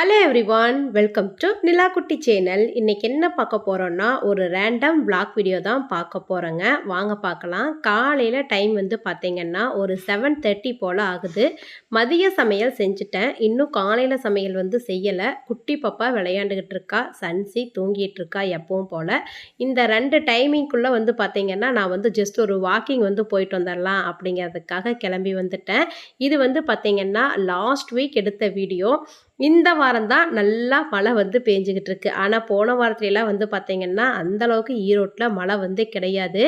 Hello everyone welcome to Nilakutti channel இன்னைக்கு என்ன பார்க்க போகிறோன்னா ஒரு ரேண்டம் vlog வீடியோ தான் பார்க்க போகிறோங்க வாங்க பார்க்கலாம். காலையில் டைம் வந்து பார்த்தீங்கன்னா ஒரு செவன் தேர்ட்டி போல் ஆகுது. மதிய சமையல் செஞ்சுட்டேன். இன்னும் காலையில் சமையல் வந்து செய்யலை. குட்டி பாப்பா விளையாண்டுக்கிட்டு இருக்கா. சன்சி தூங்கிட்டு இருக்கா எப்பவும் போல். இந்த ரெண்டு டைமிங்குள்ளே வந்து பார்த்தீங்கன்னா நான் வந்து ஜஸ்ட் ஒரு வாக்கிங் வந்து போயிட்டு வந்துடலாம் அப்படிங்கிறதுக்காக கிளம்பி வந்துட்டேன். இது வந்து பார்த்தீங்கன்னா லாஸ்ட் வீக் எடுத்த வீடியோ இந்த வாரம் தான் நல்லா மழை வந்து பேஞ்சுக்கிட்டு இருக்கு ஆனால் போன வாரத்துலலாம் வந்து பார்த்தீங்கன்னா அந்தளவுக்கு ஈரோட்டில் மழை வந்து கிடையாது.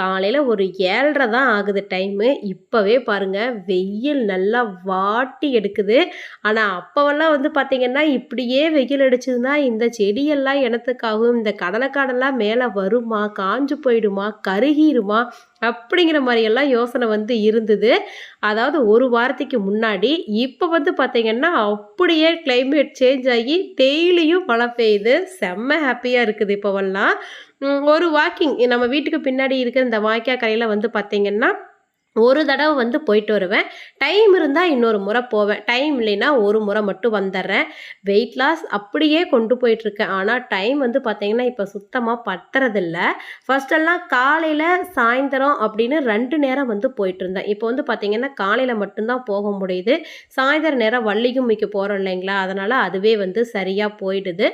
காலையில் ஒரு ஏழரை தான் ஆகுது டைமு இப்போவே பாருங்கள் வெயில் நல்லா வாட்டி எடுக்குது. ஆனால் அப்போவெல்லாம் வந்து பார்த்தீங்கன்னா இப்படியே வெயில் அடிச்சதுன்னா இந்த செடியெல்லாம் இனத்துக்காகும் இந்த கடலைக்காடெல்லாம் மேலே வருமா காஞ்சு போயிடுமா கருகிருமா அப்படிங்கிற மாதிரியெல்லாம் யோசனை வந்து இருந்தது. அதாவது ஒரு வாரத்துக்கு முன்னாடி இப்போ வந்து பார்த்தீங்கன்னா அப்படியே கிளைமேட் சேஞ்ச் ஆகி டெய்லியும் மழை பெய்யுது. செம்ம ஹாப்பியாக இருக்குது இப்போவெல்லாம். ஒரு வாக்கிங் நம்ம வீட்டுக்கு பின்னாடி இருக்கிற இந்த வாய்க்கா கரையில் வந்து பார்த்திங்கன்னா ஒரு தடவை வந்து போயிட்டு வருவேன். டைம் இருந்தால் இன்னொரு முறை போவேன். டைம் இல்லைன்னா ஒரு முறை மட்டும் வந்துடுறேன். வெயிட் லாஸ் அப்படியே கொண்டு போயிட்டுருக்கேன். ஆனால் டைம் வந்து பார்த்தீங்கன்னா இப்போ சுத்தமாக பத்துறதில்ல ஃபஸ்ட்டெல்லாம் காலையில் சாயந்தரம் அப்படின்னு ரெண்டு நேரம் வந்து போயிட்டு இருந்தேன் இப்போ வந்து பார்த்தீங்கன்னா காலையில் மட்டும்தான் போக முடியுது. சாயந்தர நேரம் வள்ளிகும்மிக்கு போகிறோம் இல்லைங்களா? அதனால் அதுவே வந்து சரியாக போயிடுது.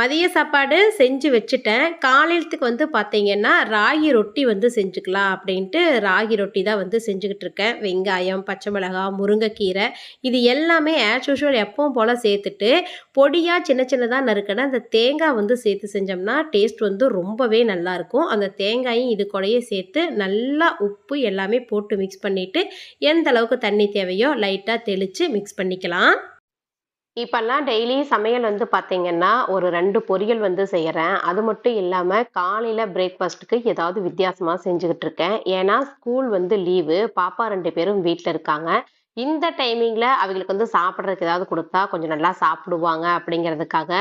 மதிய சாப்பாடு செஞ்சு வச்சுட்டேன். காலையிலத்துக்கு வந்து பார்த்தீங்கன்னா ராகி ரொட்டி வந்து செஞ்சுக்கலாம் அப்படின்ட்டு ராகி ரொட்டி தான் வந்து செஞ்சுக்கிட்டு இருக்கேன். வெங்காயம் பச்சை மிளகாய் முருங்கைக்கீரை இது எல்லாமே ஆஸ் யூஷுவல் எப்பவும் போல் சேர்த்துட்டு பொடியாக சின்ன சின்னதாக நறுக்கின அந்த தேங்காய் வந்து சேர்த்து செஞ்சோம்னா டேஸ்ட் வந்து ரொம்பவே நல்லாயிருக்கும் அந்த தேங்காயும் இது கூடயே சேர்த்து நல்லா உப்பு எல்லாமே போட்டு மிக்ஸ் பண்ணிவிட்டு எந்த அளவுக்கு தண்ணி தேவையோ லைட்டாக தெளித்து மிக்ஸ் பண்ணிக்கலாம். இப்போல்லாம் டெய்லி சமையல் வந்து பார்த்தீங்கன்னா ஒரு ரெண்டு பொரியல் வந்து செய்கிறேன் அது மட்டும் இல்லாமல் காலையில் பிரேக்ஃபாஸ்ட்டுக்கு ஏதாவது வித்தியாசமாக செஞ்சுக்கிட்டு இருக்கேன். ஏன்னா ஸ்கூல் வந்து லீவு பாப்பா ரெண்டு பேரும் வீட்டில் இருக்காங்க. இந்த டைமிங்கில் அவங்களுக்கு வந்து சாப்பிட்றதுக்கு ஏதாவது கொடுத்தா கொஞ்சம் நல்லா சாப்பிடுவாங்க அப்படிங்கிறதுக்காக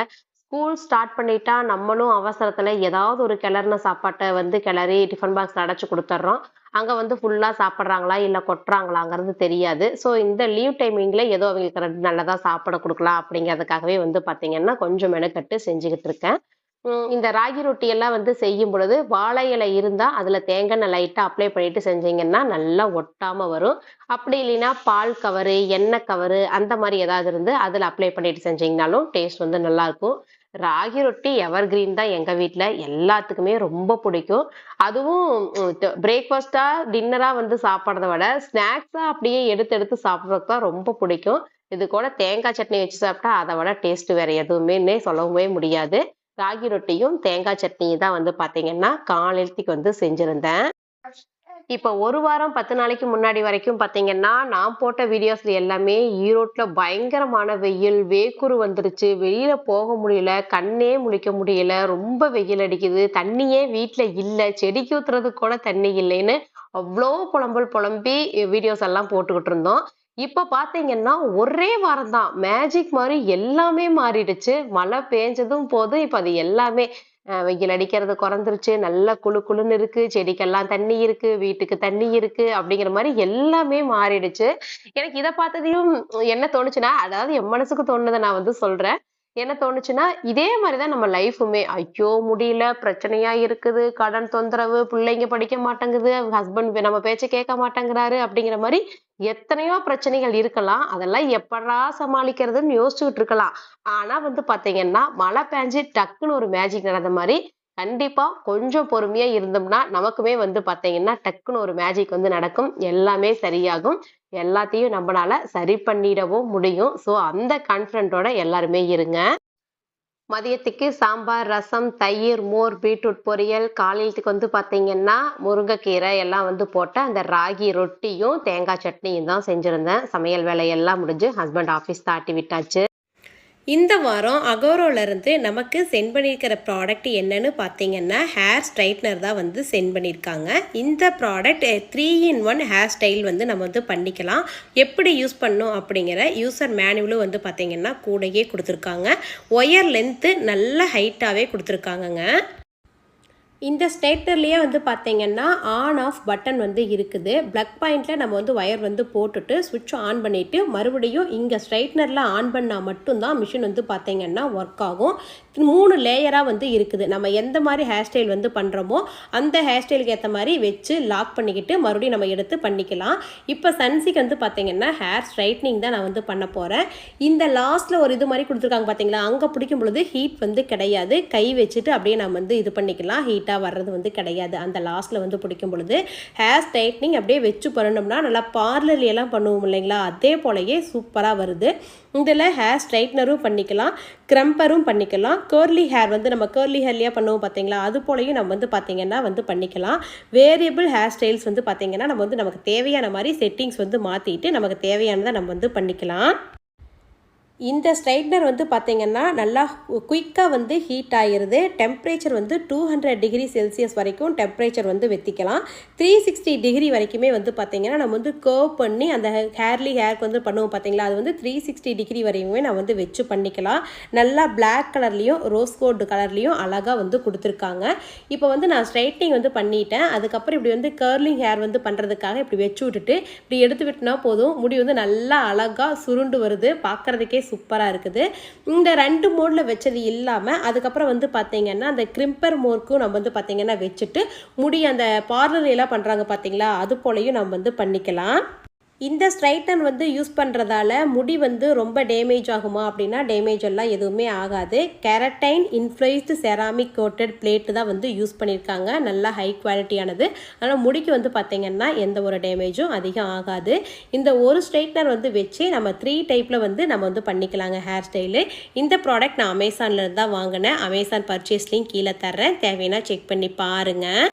ஸ்கூல் ஸ்டார்ட் பண்ணிட்டா நம்மளும் அவசரத்தில் ஏதாவது ஒரு கிளறின சாப்பாட்டை வந்து கிளறி டிஃபன் பாக்ஸ் அடைச்சி கொடுத்துட்றோம். அங்கே வந்து ஃபுல்லாக சாப்பிட்றாங்களா இல்லை கொட்டுறாங்களாங்கிறது தெரியாது. ஸோ இந்த லீவ் டைமிங்கில் ஏதோ அவங்களுக்கு ரெண்டு நல்லதாக சாப்பிட கொடுக்கலாம் அப்படிங்கிறதுக்காகவே வந்து பார்த்தீங்கன்னா கொஞ்சம் மெனக்கட்டு செஞ்சுக்கிட்டு இருக்கேன். இந்த ராகி ரொட்டியெல்லாம் வந்து செய்யும் பொழுது வாழை இலை இருந்தால் அதில் தேங்காய் லைட்டாக அப்ளை பண்ணிட்டு செஞ்சீங்கன்னா நல்லா ஒட்டாமல் வரும். அப்படி இல்லைன்னா பால் கவரு எண்ணெய் கவரு அந்த மாதிரி ஏதாவது இருந்து அதில் அப்ளை பண்ணிட்டு செஞ்சீங்கனாலும் டேஸ்ட் வந்து நல்லாயிருக்கும் ராகி ரொட்டி எவர் கிரீன் தான் எங்கள் வீட்டில் எல்லாத்துக்குமே ரொம்ப பிடிக்கும். அதுவும் பிரேக்ஃபாஸ்ட்டாக டின்னராக வந்து சாப்பிட்றத விட ஸ்நாக்ஸாக அப்படியே எடுத்து எடுத்து சாப்பிட்றதுக்கு தான் ரொம்ப பிடிக்கும். இது கூட தேங்காய் சட்னி வச்சு சாப்பிட்டா அதை விட டேஸ்ட் வேறு எதுவுமே சொல்லவே முடியாது. ராகி ரொட்டியும் தேங்காய் சட்னியும் தான் வந்து பார்த்தீங்கன்னா காலையிலத்துக்கு வந்து செஞ்சுருந்தேன். இப்போ ஒரு வாரம் பத்து நாளைக்கு முன்னாடி வரைக்கும் பார்த்தீங்கன்னா நான் போட்ட வீடியோஸ்ல எல்லாமே ஈரோட்டில் பயங்கரமான வெயில் வேக்குறு வந்துருச்சு. வெளியில போக முடியல கண்ணே முழிக்க முடியல. ரொம்ப வெயில் அடிக்குது. தண்ணியே வீட்டில் இல்லை. செடிக்கு ஊத்துறதுக்கு கூட தண்ணி இல்லைன்னு அவ்வளோ புலம்பல் புலம்பி வீடியோஸ் எல்லாம் போட்டுக்கிட்டு இருந்தோம். இப்போ பார்த்தீங்கன்னா ஒரே வாரம் தான் மேஜிக் மாதிரி எல்லாமே மாறிடுச்சு. மழை பேஞ்சதும் போதும் இப்போ அது எல்லாமே வெயில் அடிக்கிறது குறைந்துருச்சு நல்லா குளு குளுன்னு இருக்கு. செடிக்கெல்லாம் தண்ணி இருக்கு. வீட்டுக்கு தண்ணி இருக்கு அப்படிங்கிற மாதிரி எல்லாமே மாறிடுச்சு. எனக்கு இதை பார்த்ததையும் என்ன தோணுச்சுன்னா அதாவது என் மனசுக்கு தோணுனதை நான் வந்து சொல்றேன். என்ன தோணுச்சுன்னா இதே மாதிரிதான் நம்ம லைஃபுமே ஐயோ முடியல பிரச்சனையா இருக்குது கடன் தொந்தரவு பிள்ளைங்க படிக்க மாட்டேங்குது ஹஸ்பண்ட் நம்ம பேச்ச கேட்க மாட்டேங்கிறாரு அப்படிங்கிற மாதிரி எத்தனையோ பிரச்சனைகள் இருக்கலாம். அதெல்லாம் எப்படா சமாளிக்கிறதுன்னு யோசிச்சுக்கிட்டு இருக்கலாம். ஆனா வந்து பாத்தீங்கன்னா மழை பெஞ்சு டக்குன்னு ஒரு மேஜிக் நடந்த மாதிரி கண்டிப்பாக கொஞ்சம் பொறுமையாக இருந்தோம்னா நமக்குமே வந்து பார்த்தீங்கன்னா டக்குன்னு ஒரு மேஜிக் வந்து நடக்கும். எல்லாமே சரியாகும். எல்லாத்தையும் நம்மளால சரி பண்ணிடவும் முடியும். ஸோ அந்த கான்ஃபிடண்ட்டோட எல்லாருமே இருங்க. மதியத்துக்கு சாம்பார் ரசம் தயிர் மோர் பீட்ரூட் பொரியல் காலையிலத்துக்கு வந்து பார்த்தீங்கன்னா முருங்கைக்கீரை எல்லாம் வந்து போட்ட அந்த ராகி ரொட்டியும் தேங்காய் சட்னியும் தான் செஞ்சுருந்தேன். சமையல் வேலையெல்லாம் முடிஞ்சு ஹஸ்பண்ட் ஆஃபீஸ் தாட்டி விட்டாச்சு. இந்த வாரம் அகோரோலேருந்து நமக்கு சென்ட் பண்ணியிருக்கிற ப்ராடக்ட் என்னன்னு பார்த்தீங்கன்னா ஹேர் ஸ்ட்ரைட்னர் தான் வந்து சென்ட் பண்ணியிருக்காங்க இந்த product three in one hair style வந்து நம்ம வந்து பண்ணிக்கலாம். எப்படி யூஸ் பண்ணணும் அப்படிங்கிற யூசர் மேனுவலும் வந்து பார்த்தீங்கன்னா கூடயே கொடுத்துருக்காங்க. ஒயர் லென்த்து நல்ல ஹைட்டாகவே கொடுத்துருக்காங்கங்க. இந்த ஸ்டேட்டர்லேயே வந்து பார்த்தீங்கன்னா ஆன் ஆஃப் பட்டன் வந்து இருக்குது. ப்ளக் பாயிண்டில் நம்ம வந்து ஒயர் வந்து போட்டுட்டு சுவிட்ச் ஆன் பண்ணிவிட்டு மறுபடியும் இங்கே ஸ்ட்ரைட்னரில் ஆன் பண்ணால் மட்டும்தான் மிஷின் வந்து பார்த்தீங்கன்னா ஒர்க் ஆகும். மூணு லேயராக வந்து இருக்குது. நம்ம எந்த மாதிரி ஹேர் ஸ்டைல் வந்து பண்ணுறோமோ அந்த ஹேர் ஸ்டைலுக்கு ஏற்ற மாதிரி வச்சு லாக் பண்ணிக்கிட்டு மறுபடியும் நம்ம எடுத்து பண்ணிக்கலாம். இப்போ சன்சிக்கு வந்து பார்த்தீங்கன்னா ஹேர் ஸ்ட்ரைட்னிங் தான் நான் வந்து பண்ண போகிறேன் இந்த லாஸ்ட்டில் ஒரு இது மாதிரி கொடுத்துருக்காங்க பார்த்தீங்களா அங்கே பிடிக்கும் பொழுது ஹீட் வந்து கிடையாது. கை வச்சுட்டு அப்படியே நம்ம வந்து இது பண்ணிக்கலாம். ஹீட்டாக வர்றது வந்து கிடையாது. அந்த லாஸ்ட்டில் வந்து பிடிக்கும் பொழுது ஹேர் ஸ்ட்ரைட்னிங் அப்படியே வச்சு பண்ணணும்னா நல்லா பார்லர்லாம் பண்ணுவோம் இல்லைங்களா? அதே போலயே சூப்பராக வருது. இதில் ஹேர் ஸ்ட்ரைட்னரும் பண்ணிக்கலாம் க்ரம்பரும் பண்ணிக்கலாம். கேர்லி ஹேர் வந்து நம்ம கேர்லி ஹேர்லியாக பண்ணுவோம் பார்த்தீங்களா? அது போலையும் நம்ம வந்து பார்த்தீங்கன்னா வந்து பண்ணிக்கலாம். வேரியபிள் ஹேர் ஸ்டைல்ஸ் வந்து பார்த்தீங்கன்னா நம்ம வந்து நமக்கு தேவையான மாதிரி செட்டிங்ஸ் வந்து மாற்றிட்டு நமக்கு தேவையானதை நம்ம வந்து பண்ணிக்கலாம். இந்த ஸ்ட்ரைட்னர் வந்து பார்த்தீங்கன்னா நல்லா குயிக்காக வந்து ஹீட் ஆகிருது டெம்ப்ரேச்சர் வந்து டூ ஹண்ட்ரட் டிகிரி செல்சியஸ் வரைக்கும் டெம்ப்ரேச்சர் வந்து வெத்திக்கலாம். த்ரீ சிக்ஸ்டி டிகிரி வரைக்குமே வந்து பார்த்தீங்கன்னா நம்ம வந்து கர்வ் பண்ணி அந்த ஹேர்லி ஹேர்க்கு வந்து பண்ணுவோம் பார்த்தீங்களா அது வந்து த்ரீ சிக்ஸ்டி டிகிரி வரையுமே நான் வந்து வச்சு பண்ணிக்கலாம். நல்லா பிளாக் கலர்லேயும் ரோஸ் கோல்டு கலர்லேயும் அழகாக வந்து கொடுத்துருக்காங்க. இப்போ வந்து நான் ஸ்ட்ரைட்னிங் வந்து பண்ணிட்டேன். அதுக்கப்புறம் இப்படி வந்து கர்லிங் ஹேர் வந்து பண்ணுறதுக்காக இப்படி வச்சு விட்டுட்டு இப்படி எடுத்து விட்டுனா போதும். முடி வந்து நல்லா அழகாக சுருண்டு வருது. பார்க்குறதுக்கே சூப்பராக இருக்குது. இந்த ரெண்டு மோடில் வச்சது இல்லாமல் அதுக்கப்புறம் வந்து பார்த்தீங்கன்னா அந்த கிரிம்பர் மோர்க்கும் நம்ம வந்து பார்த்தீங்கன்னா வச்சுட்டு முடி அந்த பார்லர் எல்லாம் பண்ணுறாங்க பார்த்தீங்களா அது போலையும் நம்ம வந்து பண்ணிக்கலாம். இந்த ஸ்ட்ரைட்டன் வந்து யூஸ் பண்ணுறதால முடி வந்து ரொம்ப டேமேஜ் ஆகுமா அப்படின்னா டேமேஜ் எல்லாம் எதுவுமே ஆகாது. Keratin infused ceramic coated plate தான் வந்து யூஸ் பண்ணியிருக்காங்க நல்லா ஹை குவாலிட்டியானது ஆனால் முடிக்கு வந்து பார்த்திங்கன்னா எந்த ஒரு டேமேஜும் அதிகம் ஆகாது. இந்த ஒரு ஸ்ட்ரைட்னர் வந்து வச்சு நம்ம த்ரீ டைப்பில் வந்து நம்ம வந்து பண்ணிக்கலாங்க ஹேர் ஸ்டைலு இந்த ப்ராடக்ட் நான் அமேசானில் தான் வாங்கினேன். அமேசான் பர்ச்சேஸ் லிங்க் கீழே தர்றேன். தேவைன்னா செக் பண்ணி பாருங்கள்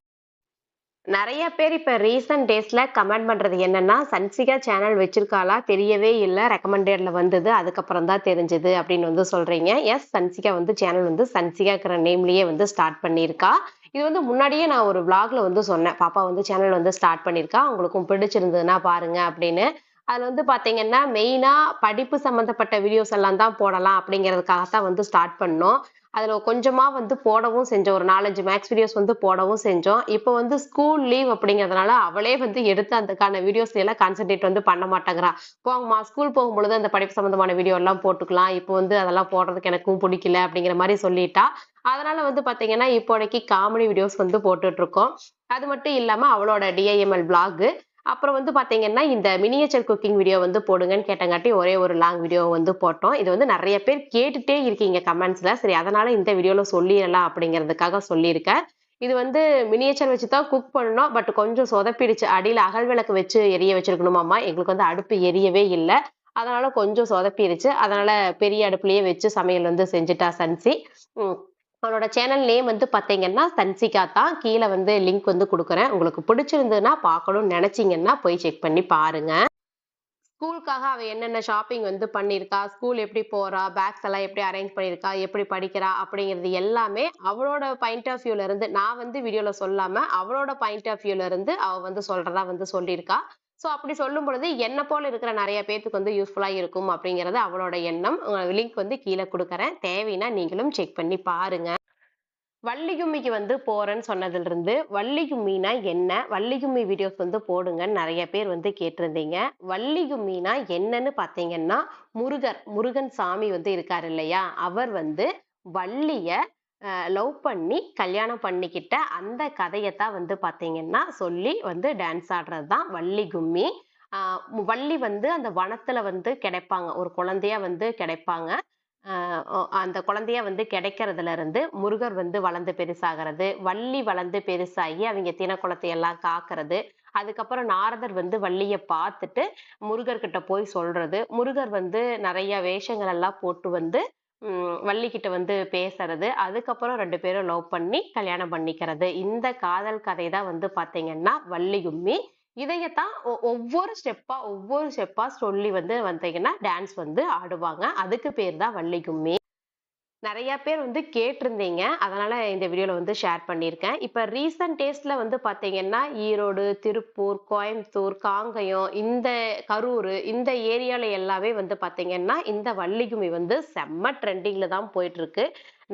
நிறைய பேர் இப்போ ரீசன்ட் டேஸில் கமெண்ட் பண்ணுறது என்னென்னா சன்சிகா சேனல் வச்சிருக்காளா? தெரியவே இல்லை. ரெக்கமெண்டடில் வந்தது அதுக்கப்புறம் தான் தெரிஞ்சது அப்படின்னு வந்து சொல்கிறீங்க எஸ் சன்சிகா வந்து சேனல் வந்து சன்சிகாக்கிற நேம்லேயே வந்து ஸ்டார்ட் பண்ணியிருக்கா. இது வந்து முன்னாடியே நான் ஒரு vlogல வந்து சொன்னேன். பாப்பா வந்து சேனல் வந்து ஸ்டார்ட் பண்ணியிருக்கா. உங்களுக்கும் பிடிச்சிருந்ததுன்னா பாருங்க அப்படின்னு. அதில் வந்து பார்த்தீங்கன்னா மெயினாக படிப்பு சம்மந்தப்பட்ட வீடியோஸ் எல்லாம் தான் போடலாம் அப்படிங்கிறதுக்காக தான் வந்து ஸ்டார்ட் பண்ணோம். அதில் கொஞ்சமாக வந்து போடவும் செஞ்சோம். ஒரு நாலஞ்சு மேக்ஸ் வீடியோஸ் வந்து போடவும் செஞ்சோம். இப்போ வந்து ஸ்கூல் லீவ் அப்படிங்கிறதுனால அவளே வந்து எடுத்து அதுக்கான வீடியோஸ் எல்லாம் கான்சென்ட்ரேட் வந்து பண்ண மாட்டேங்கிறா. போங்கம்மா ஸ்கூல் போகும்பொழுது அந்த படிப்பு சம்மந்தமான வீடியோ எல்லாம் போட்டுக்கலாம். இப்போ வந்து அதெல்லாம் போடுறதுக்கு எனக்கும் பிடிக்கல அப்படிங்கிற மாதிரி சொல்லிட்டா. அதனால வந்து பார்த்தீங்கன்னா இப்போதைக்கு காமெடி வீடியோஸ் வந்து போட்டுட்ருக்கோம் அது மட்டும் இல்லாமல் அவளோட டிஐஎம்எல் பிளாகு அப்புறம் வந்து பார்த்தீங்கன்னா இந்த மினியேச்சர் குக்கிங் வீடியோ வந்து போடுங்கன்னு கேட்டங்காட்டி ஒரே ஒரு லாங் வீடியோ வந்து போட்டோம். இது வந்து நிறைய பேர் கேட்டுட்டே இருக்கீங்க கமெண்ட்ஸில் சரி அதனால் இந்த வீடியோவில் சொல்லிடலாம் அப்படிங்கிறதுக்காக சொல்லியிருக்கேன். இது வந்து மினியேச்சர் வச்சு தான் குக் பண்ணணும். பட் கொஞ்சம் சொதப்பிடுச்சு. அடியில் அகல் விளக்கு வச்சு எரிய வச்சிருக்கணுமாம்மா எங்களுக்கு வந்து அடுப்பு எரியவே இல்லை. அதனால கொஞ்சம் சொதப்பிடுச்சு. அதனால பெரிய அடுப்புலயே வச்சு சமையல் வந்து செஞ்சுட்டா சன்சி. அவளோட சேனல் நேம் வந்து பார்த்தீங்கன்னா சன்சிகா தான். கீழே வந்து லிங்க் வந்து கொடுக்குறேன். உங்களுக்கு பிடிச்சிருந்ததுன்னா பார்க்கணும்னு நினச்சிங்கன்னா போய் செக் பண்ணி பாருங்க. ஸ்கூலுக்காக அவள் என்னென்ன ஷாப்பிங் வந்து பண்ணியிருக்கா? ஸ்கூல் எப்படி போகிறா பேக்ஸ் எல்லாம் எப்படி அரேஞ்ச் பண்ணியிருக்கா? எப்படி படிக்கிறா? அப்படிங்கிறது எல்லாமே அவளோட பாயிண்ட் ஆஃப் வியூலேருந்து நான் வந்து வீடியோவில் சொல்லாமல் அவளோட பாயிண்ட் ஆஃப் வியூலேருந்து அவள் வந்து சொல்கிறதா வந்து சொல்லியிருக்கா. ஸோ அப்படி சொல்லும் பொழுது என்ன போல இருக்கிற நிறைய பேர்த்துக்கு வந்து யூஸ்ஃபுல்லாக இருக்கும் அப்படிங்கிறது அவளோட எண்ணம். லிங்க் வந்து கீழே கொடுக்குறேன். தேவைன்னா நீங்களும் செக் பண்ணி பாருங்க. வள்ளிகும்மிக்கு வந்து போறேன்னு சொன்னதுல இருந்து வள்ளிகும்மினா என்ன? வள்ளிகும்மி வீடியோஸ் வந்து போடுங்கன்னு நிறைய பேர் வந்து கேட்டிருந்தீங்க. வள்ளிகும்மினா என்னன்னு பார்த்தீங்கன்னா முருகர் முருகன் சாமி வந்து இருக்காரு இல்லையா? அவர் வந்து வள்ளிய லவ் பண்ணி கல்யாணம் பண்ணிக்கிட்ட அந்த கதையை தான் வந்து பார்த்தீங்கன்னா சொல்லி வந்து டான்ஸ் ஆடுறது தான் வள்ளி கும்மி. வள்ளி வந்து அந்த வனத்துல வந்து கிடைப்பாங்க. ஒரு குழந்தையா வந்து கிடைப்பாங்க. அந்த குழந்தையா வந்து கிடைக்கிறதுல இருந்து முருகர் வந்து வளர்ந்து பெருசாகிறது. வள்ளி வளர்ந்து பெருசாகி அவங்க தினக்குளத்தை எல்லாம் காக்கிறது. அதுக்கப்புறம் நாரதர் வந்து வள்ளியை பார்த்துட்டு முருகர்கிட்ட போய் சொல்றது. முருகர் வந்து நிறைய வேஷங்கள் எல்லாம் போட்டு வந்து வள்ளிக்கிட்ட வந்து பேசுறது. அதுக்கப்புறம் ரெண்டு பேரும் லவ் பண்ணி கல்யாணம் பண்ணிக்கிறது. இந்த காதல் கதை தான் வந்து பாத்தீங்கன்னா வள்ளி கும்மி இதையத்தான் ஒ- ஒவ்வொரு ஸ்டெப்பா ஒவ்வொரு ஸ்டெப்பா சொல்லி வந்து வந்தீங்கன்னா டான்ஸ் வந்து ஆடுவாங்க. அதுக்கு பேர் தான் வள்ளி கும்மி நிறைய பேர் வந்து கேட்டிருந்தீங்க. அதனால இந்த வீடியோவில் வந்து ஷேர் பண்ணியிருக்கேன். இப்போ ரீசன்ட் டேஸ்ட்ல வந்து பார்த்தீங்கன்னா ஈரோடு திருப்பூர் கோயம்புத்தூர் காங்கயம் இந்த கரூர் இந்த ஏரியாவில் எல்லாமே வந்து பார்த்தீங்கன்னா இந்த வள்ளிகுமி வந்து செம்ம ட்ரெண்டிங்கில் தான் போயிட்டு இருக்கு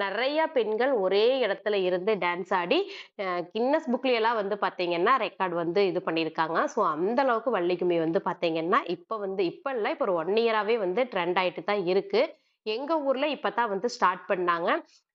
நிறைய பெண்கள் ஒரே இடத்துல இருந்து டான்ஸ் ஆடி கின்னஸ் புக்ல வந்து பார்த்தீங்கன்னா ரெக்கார்ட் வந்து இது பண்ணியிருக்காங்க. ஸோ அந்த அளவுக்கு வள்ளிக்கும்மி வந்து பார்த்தீங்கன்னா இப்போ வந்து இப்போ இல்லை இப்போ ஒரு ஒன் இயராகவே வந்து ட்ரெண்ட் ஆகிட்டு தான் இருக்குது எங்க ஊர்ல இப்பதான் வந்து ஸ்டார்ட் பண்ணாங்க.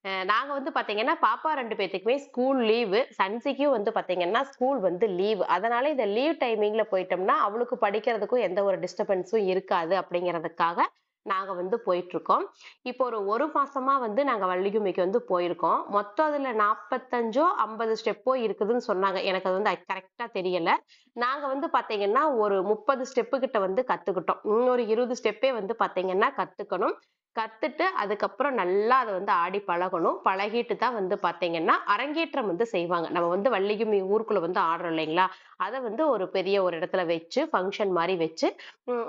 நாங்கள் நாங்க வந்து பாத்தீங்கன்னா பாப்பா ரெண்டு பேத்துக்குமே ஸ்கூல் லீவு சன்சிக்கும் வந்து பாத்தீங்கன்னா ஸ்கூல் வந்து லீவு அதனால இந்த லீவ் டைமிங்ல போயிட்டோம்னா அவளுக்கு படிக்கிறதுக்கும் எந்த ஒரு டிஸ்டர்பன்ஸும் இருக்காது அப்படிங்கிறதுக்காக நாங்க வந்து போயிட்டு இருக்கோம் இப்போ ஒரு ஒரு மாசமா வந்து நாங்க வள்ளிக்கும்மிக்கு வந்து போயிருக்கோம். மொத்தம் அதுல நாற்பத்தஞ்சோ ஐம்பது ஸ்டெப்போ இருக்குதுன்னு சொன்னாங்க. எனக்கு அது வந்து கரெக்டா தெரியல. நாங்க வந்து பாத்தீங்கன்னா ஒரு முப்பது ஸ்டெப்பு கிட்ட வந்து கத்துக்கிட்டோம். இன்னொரு இருபது ஸ்டெப்பே வந்து பாத்தீங்கன்னா கத்துக்கணும். கற்றுட்டு அதுக்கப்புறம் நல்லா அதை வந்து ஆடி பழகணும். பழகிட்டு தான் வந்து பார்த்தீங்கன்னா அரங்கேற்றம் வந்து செய்வாங்க. நம்ம வந்து வள்ளிக்கும்மி ஊருக்குள்ளே வந்து ஆடுறோம் இல்லைங்களா? அதை வந்து ஒரு பெரிய ஒரு இடத்துல வச்சு ஃபங்க்ஷன் மாதிரி வச்சு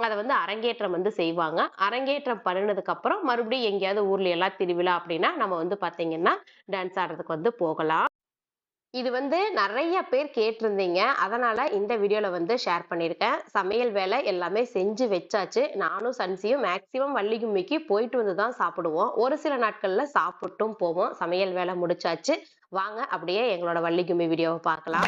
அதை வந்து அரங்கேற்றம் வந்து செய்வாங்க. அரங்கேற்றம் பண்ணினதுக்கப்புறம் மறுபடியும் எங்கேயாவது ஊர்ல எல்லாம் திருவிழா அப்படின்னா நம்ம வந்து பார்த்தீங்கன்னா டான்ஸ் ஆடுறதுக்கு வந்து போகலாம். இது வந்து நிறைய பேர் கேட்டிருந்தீங்க. அதனால இந்த வீடியோவில் வந்து ஷேர் பண்ணியிருக்கேன். சமையல் வேலை எல்லாமே செஞ்சு வச்சாச்சு. நானும் சன்சியும் மேக்சிமம் வள்ளிகும்மிக்கு போயிட்டு வந்து தான் சாப்பிடுவோம். ஒரு சில நாட்களில் சாப்பிட்டும் போவோம். சமையல் வேலை முடிச்சாச்சு. வாங்க அப்படியே எங்களோட வள்ளிகும்மி வீடியோவை பார்க்கலாம்.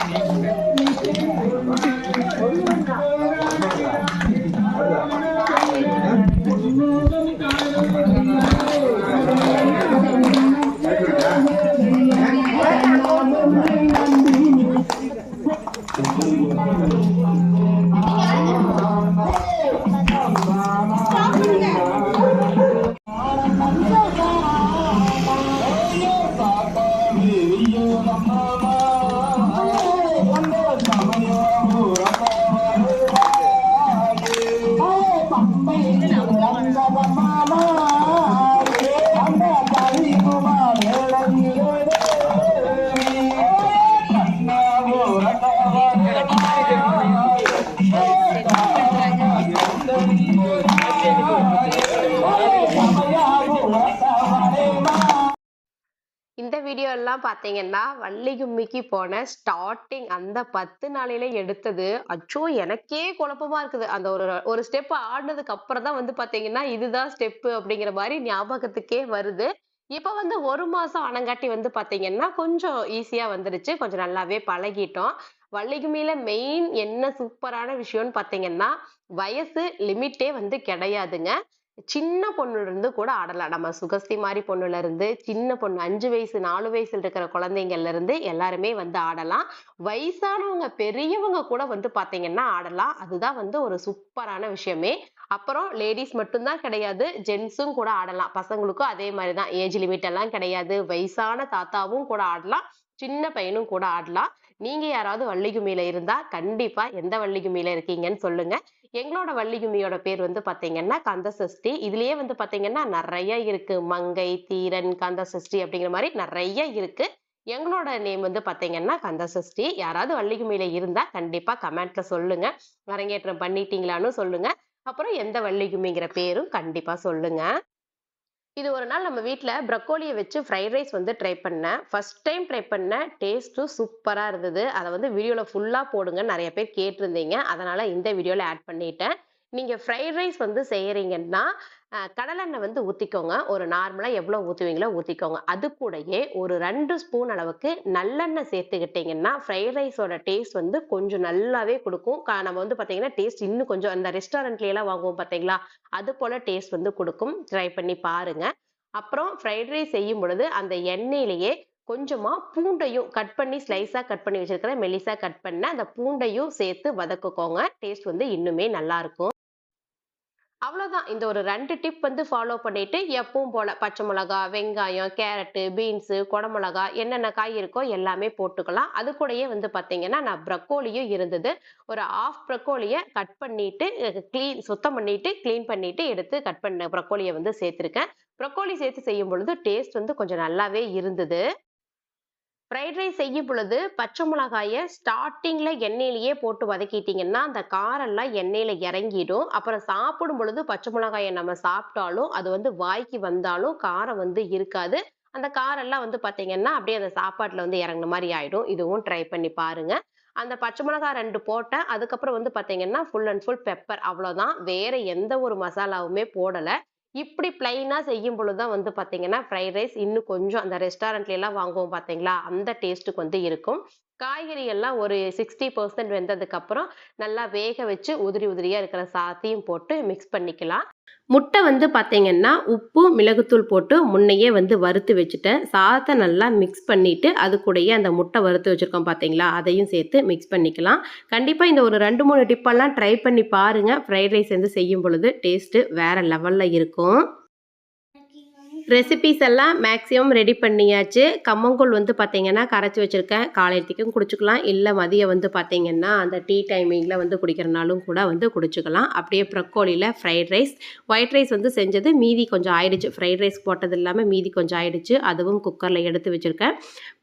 வீடியோ எல்லாம் பாத்தீங்கன்னா வள்ளிகும்மிக்கு போன ஸ்டார்டிங் அந்த பத்து நாளையில எடுத்தது. அச்சோ எனக்கே குழப்பமா இருக்குது. அந்த ஒரு ஒரு ஸ்டெப் ஆடினதுக்கு அப்புறம் தான் வந்து பார்த்தீங்கன்னா இதுதான் ஸ்டெப்பு அப்படிங்கிற மாதிரி ஞாபகத்துக்கே வருது. இப்போ வந்து ஒரு மாதம் ஆனங்காட்டி வந்து பார்த்தீங்கன்னா கொஞ்சம் ஈஸியாக வந்துருச்சு. கொஞ்சம் நல்லாவே பழகிட்டோம். வள்ளிகும்மியில மெயின் என்ன சூப்பரான விஷயம்னு பார்த்தீங்கன்னா வயசு லிமிட்டே வந்து கிடையாதுங்க. சின்ன பொண்ணுல இருந்து கூட ஆடலாம் நம்ம சுகஸ்தி மாதிரி பொண்ணுல இருந்து சின்ன பொண்ணு அஞ்சு வயசு நாலு வயசுல இருக்கிற குழந்தைங்கள்ல இருந்து எல்லாருமே வந்து ஆடலாம். வயசானவங்க பெரியவங்க கூட வந்து பாத்தீங்கன்னா ஆடலாம். அதுதான் வந்து ஒரு சூப்பரான விஷயமே. அப்புறம் லேடிஸ் மட்டும்தான் கிடையாது ஜென்ஸும் கூட ஆடலாம். பசங்களுக்கும் அதே மாதிரிதான். ஏஜ் லிமிட் எல்லாம் கிடையாது. வயசான தாத்தாவும் கூட ஆடலாம். சின்ன பையனும் கூட ஆடலாம். நீங்க யாராவது வள்ளிகுமியில இருந்தா கண்டிப்பா எந்த வள்ளிகுமியில இருக்கீங்கன்னு சொல்லுங்க. எங்களோட வள்ளிகும்மியோட பேர் வந்து பார்த்தீங்கன்னா கந்த சஷ்டி இதுலயே வந்து பார்த்தீங்கன்னா நிறைய இருக்கு. மங்கை தீரன் கந்த சஷ்டி அப்படிங்கிற மாதிரி நிறைய இருக்கு. எங்களோட நேம் வந்து பார்த்தீங்கன்னா கந்த சஷ்டி யாராவது வள்ளிகும்மியில இருந்தா கண்டிப்பா கமெண்ட்ல சொல்லுங்க. அரங்கேற்றம் பண்ணிட்டீங்களான்னு சொல்லுங்க. அப்புறம் எந்த வள்ளிகும்மிங்கிற பேரும் கண்டிப்பா சொல்லுங்க. இது ஒரு நாள் நம்ம வீட்டில் ப்ரக்கோலியை வச்சு ஃப்ரைட் ரைஸ் வந்து ட்ரை பண்ணேன். ஃபர்ஸ்ட் டைம் ட்ரை பண்ணேன் டேஸ்ட்டும் சூப்பராக இருந்தது. அதை வந்து வீடியோவில் ஃபுல்லாக போடுங்க நிறைய பேர் கேட்டிருந்தீங்க. அதனால் இந்த வீடியோவில் ஆட் பண்ணிட்டேன். நீங்கள் ஃப்ரைட் ரைஸ் வந்து செய்கிறீங்கன்னா கடலெண்ணெய் வந்து ஊற்றிக்கோங்க ஒரு நார்மலாக எவ்வளோ ஊற்றுவீங்களோ ஊற்றிக்கோங்க அது கூடயே ஒரு ரெண்டு ஸ்பூன் அளவுக்கு நல்லெண்ணெய் சேர்த்துக்கிட்டிங்கன்னா ஃப்ரைட் ரைஸோட டேஸ்ட் வந்து கொஞ்சம் நல்லாவே கொடுக்கும். கா- நம்ம வந்து பார்த்தீங்கன்னா டேஸ்ட் இன்னும் கொஞ்சம் அந்த ரெஸ்டாரண்ட்லேயெல்லாம் வாங்குவோம் பார்த்தீங்களா அது போல் டேஸ்ட் வந்து கொடுக்கும். ட்ரை பண்ணி பாருங்க. அப்புறம் ஃப்ரைட் ரைஸ் செய்யும் பொழுது அந்த எண்ணெயிலேயே கொஞ்சமாக பூண்டையும் கட் பண்ணி ஸ்லைஸாக கட் பண்ணி வச்சிருக்கிற மெலிசாக கட் பண்ண அந்த பூண்டையும் சேர்த்து வதக்குக்கோங்க. டேஸ்ட் வந்து இன்னுமே நல்லாயிருக்கும் அவ்வளோதான் இந்த ஒரு ரெண்டு டிப் வந்து ஃபாலோ பண்ணிட்டு எப்பவும் போல பச்சை மிளகா வெங்காயம் கேரட்டு பீன்ஸு குடமிளகா என்னென்ன காய் இருக்கோ எல்லாமே போட்டுக்கலாம். அது கூடயே வந்து பார்த்தீங்கன்னா நான் ப்ரக்கோலியும் இருந்தது. ஒரு ஆஃப் ப்ரக்கோலியை கட் பண்ணிட்டு க்ளீன் சுத்தம் பண்ணிட்டு க்ளீன் பண்ணிட்டு எடுத்து கட் பண்ண ப்ரக்கோலியை வந்து சேர்த்துருக்கேன். ப்ரக்கோலி சேர்த்து செய்யும் பொழுது டேஸ்ட் வந்து கொஞ்சம் நல்லாவே இருந்தது. ஃப்ரைட் ரைஸ் செய்யும் பொழுது பச்சை மிளகாயை ஸ்டார்டிங்கில் எண்ணெயிலேயே போட்டு வதக்கிட்டிங்கன்னா அந்த காரெல்லாம் எண்ணெயில் இறங்கிடும். அப்புறம் சாப்பிடும் பொழுது பச்சை மிளகாயை நம்ம சாப்பிட்டாலும் அது வந்து வாய்க்கு வந்தாலும் காரம் வந்து இருக்காது. அந்த காரெல்லாம் வந்து பார்த்தீங்கன்னா அப்படியே அந்த சாப்பாட்டில் வந்து இறங்குன மாதிரி ஆகிடும் இதுவும் ட்ரை பண்ணி பாருங்கள் அந்த பச்சை மிளகாய் ரெண்டு போட்டேன். அதுக்கப்புறம் வந்து பார்த்தீங்கன்னா ஃபுல் அண்ட் ஃபுல் பெப்பர் அவ்வளோதான் வேற எந்த ஒரு மசாலாவுமே போடலை. இப்படி பிளைனாக செய்யும் பொழுது தான் வந்து பார்த்தீங்கன்னா ஃப்ரைட் ரைஸ் இன்னும் கொஞ்சம் அந்த ரெஸ்டாரண்ட்ல எல்லாம் வாங்குவோம் பார்த்தீங்களா அந்த டேஸ்ட்டுக்கு வந்து இருக்கும். காய்கறி எல்லாம் ஒரு சிக்ஸ்டி பர்சன்ட் வெந்ததுக்கப்புறம் நல்லா வேக வச்சு உதிரி உதிரியாக இருக்கிற சாத்தையும் போட்டு மிக்ஸ் பண்ணிக்கலாம். முட்டை வந்து பார்த்தீங்கன்னா உப்பு மிளகுத்தூள் போட்டு முன்னையே வந்து வறுத்து வச்சுட்டேன். சாதத்தை நல்லா மிக்ஸ் பண்ணிவிட்டு அது கூடயே அந்த முட்டை வறுத்து வச்சுருக்கோம் பார்த்தீங்களா அதையும் சேர்த்து மிக்ஸ் பண்ணிக்கலாம். கண்டிப்பாக இந்த ஒரு ரெண்டு மூணு டிப்பெல்லாம் ட்ரை பண்ணி பாருங்கள் ஃப்ரைட் ரைஸ் வந்து செய்யும் பொழுது டேஸ்ட்டு வேறு லெவலில் இருக்கும். ரெசிபிஸ் எல்லாம் மேக்ஸிமம் ரெடி பண்ணியாச்சு. கம்மங்கூழ் வந்து பார்த்திங்கன்னா கரைச்சி வச்சுருக்கேன். காலையத்துக்கும் குடிச்சுக்கலாம். இல்லை மதியம் வந்து பார்த்திங்கன்னா அந்த டீ டைமிங்கில் வந்து குடிக்கிறனாலும் கூட வந்து குடிச்சுக்கலாம். அப்படியே ப்ரக்கோலியில் ஃப்ரைட் ரைஸ் ஒயிட் ரைஸ் வந்து செஞ்சது. மீதி கொஞ்சம் ஆயிடுச்சு. ஃப்ரைட் ரைஸ் போட்டது இல்லாமல் மீதி கொஞ்சம் ஆயிடுச்சு. அதுவும் குக்கரில் எடுத்து வச்சுருக்கேன்.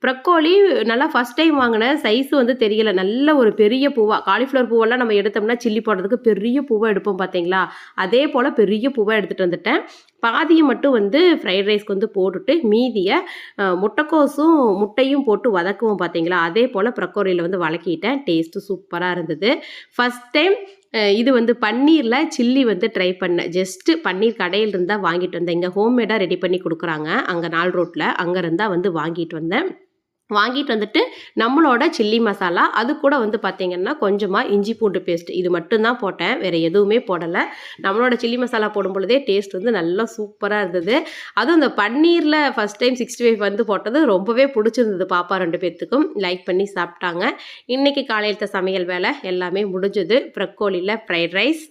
ப்ரக்கோலி நல்லா ஃபஸ்ட் டைம் வாங்கின சைஸ் வந்து தெரியல. நல்ல ஒரு பெரிய பூவாக காலிஃப்ளவர் பூவெல்லாம் நம்ம எடுத்தோம்னா சில்லி போடுறதுக்கு பெரிய பூவாக எடுப்போம் பார்த்தீங்களா அதே போல் பெரிய பூவாக எடுத்துகிட்டு வந்துட்டேன். பாதியை மட்டும் வந்து ஃப்ரை ஃப்ரைட் ரைஸ்க்கு வந்து போட்டுட்டு மீதியை முட்டைக்கோஸும் முட்டையும் போட்டு வதக்குவோம் பார்த்தீங்களா அதே போல் ப்ரக்கோரியில் வந்து வதக்கிட்டேன். டேஸ்ட்டு சூப்பராக இருந்தது. ஃபஸ்ட் டைம் இது வந்து பன்னீரில் சில்லி வந்து ட்ரை பண்ணேன் ஜஸ்ட்டு பன்னீர் கடையில் இருந்தால் வாங்கிட்டு வந்தேன். இங்கே ஹோம்மேடாக ரெடி பண்ணி கொடுக்குறாங்க. அங்கே நால் ரோட்டில் அங்கே இருந்தால் வந்து வாங்கிட்டு வந்தேன். வாங்கிட்டு வந்துட்டு நம்மளோட சில்லி மசாலா அது கூட வந்து பார்த்திங்கன்னா கொஞ்சமாக இஞ்சி பூண்டு பேஸ்ட் இது மட்டும்தான் போட்டேன். வேறு எதுவுமே போடலை. நம்மளோட சில்லி மசாலா போடும் பொழுதே டேஸ்ட் வந்து நல்லா சூப்பராக இருந்தது. அதுவும் இந்த பன்னீரில் ஃபஸ்ட் டைம் சிக்ஸ்டி ஃபைவ் வந்து போட்டது ரொம்பவே பிடிச்சிருந்தது பாப்பா ரெண்டு பேர்த்துக்கும் லைக் பண்ணி சாப்பிட்டாங்க. இன்றைக்கி காலையிலத்த சமையல் வேலை எல்லாமே முடிஞ்சது. ப்ரக்கோலியில் ஃப்ரைட் ரைஸ்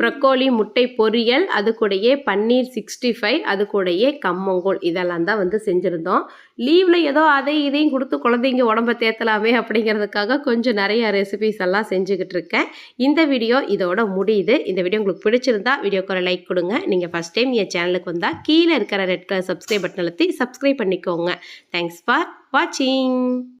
ப்ரக்கோலி முட்டை பொரியல் அது கூடயே பன்னீர் சிக்ஸ்டி ஃபைவ் அது கூடயே கம்மங்கூழ் இதெல்லாம் தான் வந்து செஞ்சுருந்தோம். லீவில் ஏதோ அதை இதையும் கொடுத்து குழந்தைங்க உடம்ப தேத்தலாமே அப்படிங்கிறதுக்காக கொஞ்சம் நிறைய ரெசிபிஸ் எல்லாம் செஞ்சுக்கிட்டு இருக்கேன். இந்த வீடியோ இதோட முடியுது. இந்த வீடியோ உங்களுக்கு பிடிச்சிருந்தா வீடியோக்கு ஒரு லைக் கொடுங்க. நீங்கள் ஃபஸ்ட் டைம் என் சேனலுக்கு வந்தால் கீழே இருக்கிற ரெட் கலர் சப்ஸ்கிரைப் பட்டன் அழுத்தி சப்ஸ்கிரைப் பண்ணிக்கோங்க. தேங்க்ஸ் ஃபார் வாட்சிங்